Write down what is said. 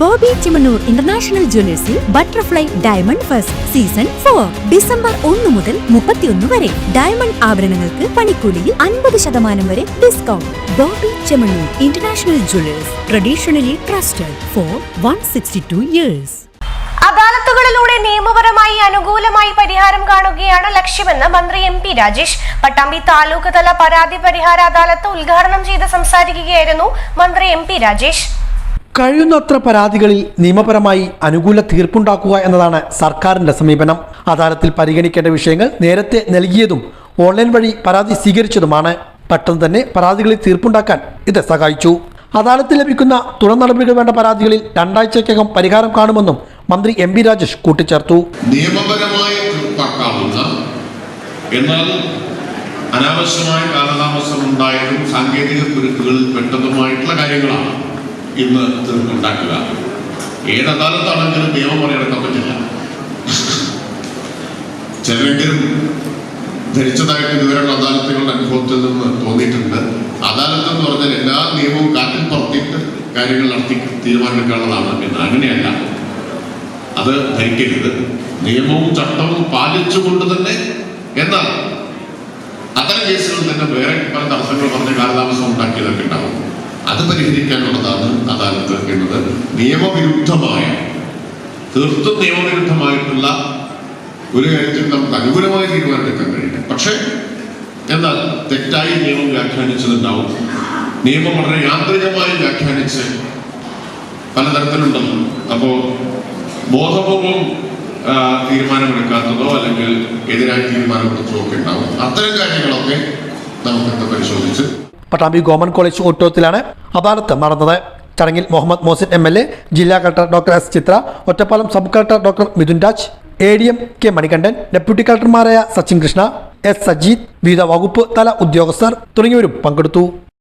Bobby Chemmanur international ജ്വല്ലേഴ്സിൽ butterfly diamond first season four. December ഒന്ന് മുതൽ മുപ്പത്തിയൊന്ന് വരെ. ഡയമണ്ട് ആഭരണങ്ങൾക്ക് പണിക്കൂലിയിൽ അൻപത് ശതമാനം വരെ discount Bobby Chemmanur international jewellers traditionally trusted for one sixty two years. അദാലത്തുകളിലൂടെ നിയമപരമായി അനുകൂലമായി പരിഹാരം കാണുകയാണ് ലക്ഷ്യമെന്ന് മന്ത്രി എം പി രാജേഷ്. പട്ടാമ്പി താലൂക്ക് തല പരാതി പരിഹാര അദാലത്ത് ഉദ്ഘാടനം ചെയ്ത് സംസാരിക്കുകയായിരുന്നു മന്ത്രി എം പി രാജേഷ്. കഴിയുന്നത്ര പരാതികളിൽ നിയമപരമായി അനുകൂല തീർപ്പുണ്ടാക്കുക എന്നതാണ് സർക്കാരിന്റെ സമീപനം. അദാലത്തിൽ പരിഗണിക്കേണ്ട വിഷയങ്ങൾ നേരത്തെ നൽകിയതും ഓൺലൈൻ വഴി പരാതി സ്വീകരിച്ചതുമാണ്. പെട്ടെന്ന് തന്നെ പരാതികളിൽ തീർപ്പുണ്ടാക്കാൻ ഇത് സഹായിച്ചു. അദാലത്തിൽ ലഭിക്കുന്ന തുടർ നടപടികൾ വേണ്ട പരാതികളിൽ രണ്ടാഴ്ചയ്ക്കകം പരിഹാരം കാണുമെന്നും മന്ത്രി എം ബി രാജേഷ് കൂട്ടിച്ചേർത്തു. നിയമപരമായി എന്നാൽ അനാവശ്യമായ കാലതാമസം ഉണ്ടായതും സാങ്കേതിക കുരുക്കുകളിൽ പെട്ടതുമായിട്ടുള്ള കാര്യങ്ങളാണ്. ഇന്ന് തീർപ്പുണ്ടാക്കുക ഏത് അദാലത്താണെങ്കിലും നിയമം മറികടക്കാൻ പറ്റില്ല. ചിലരെങ്കിലും ധരിച്ചതായിട്ട് ഇതുവരെയുള്ള അദാലത്തുകളുടെ അനുഭവത്തിൽ നിന്ന് തോന്നിയിട്ടുണ്ട്. അദാലത്ത് എന്ന് പറഞ്ഞാൽ എല്ലാ നിയമവും കാറ്റിൽ പറത്തിയിട്ട് കാര്യങ്ങൾ നടത്തി തീരുമാനമെടുക്കാനുള്ളതാണ് എന്ന് അങ്ങനെയല്ല. അത് ധരിക്കരുത്. നിയമവും ചട്ടവും പാലിച്ചുകൊണ്ട് തന്നെ എന്നാൽ അത്തരം കേസുകളിൽ തന്നെ വേറെ പല തടസ്സങ്ങൾ പറഞ്ഞ കാലതാമസം ഉണ്ടാക്കിയതൊക്കെ ഉണ്ടാവും അത് പരിഹരിക്കാനുള്ളതാണ് അദാലത്ത് എന്നത് നിയമവിരുദ്ധമായ തീർത്തും നിയമവിരുദ്ധമായിട്ടുള്ള ഒരു കാര്യത്തിൽ നമുക്ക് അനുകൂലമായ തീരുമാനമെടുക്കാൻ കഴിയില്ല പക്ഷേ എന്നാൽ തെറ്റായി നിയമം വ്യാഖ്യാനിച്ചതുണ്ടാവും. നിയമം വളരെ യാന്ത്രികമായി വ്യാഖ്യാനിച്ച് പലതരത്തിലുണ്ടെന്നും. അപ്പോൾ ബോധപൂർവം തീരുമാനമെടുക്കാത്തതോ അല്ലെങ്കിൽ എതിരായി തീരുമാനമെടുത്തതോ ഒക്കെ ഉണ്ടാവും. അത്തരം കാര്യങ്ങളൊക്കെ നമുക്കിന്ന് പരിശോധിച്ച് പട്ടാമ്പി ഗവൺമെന്റ് കോളേജ് ഓട്ടോത്തിലാണ് അദാലത്ത് നടന്നത്. ചടങ്ങിൽ Muhammad Mohsin M L A ജില്ലാ collector doctor S Chithra Ottapalam sub collector doctor Mithun Raj A D M K Manikandan deputy കളക്ടർമാരായ Sachin Krishna S Sajeed വിവിധ വകുപ്പ് തല ഉദ്യോഗസ്ഥർ തുടങ്ങിയവരും പങ്കെടുത്തു.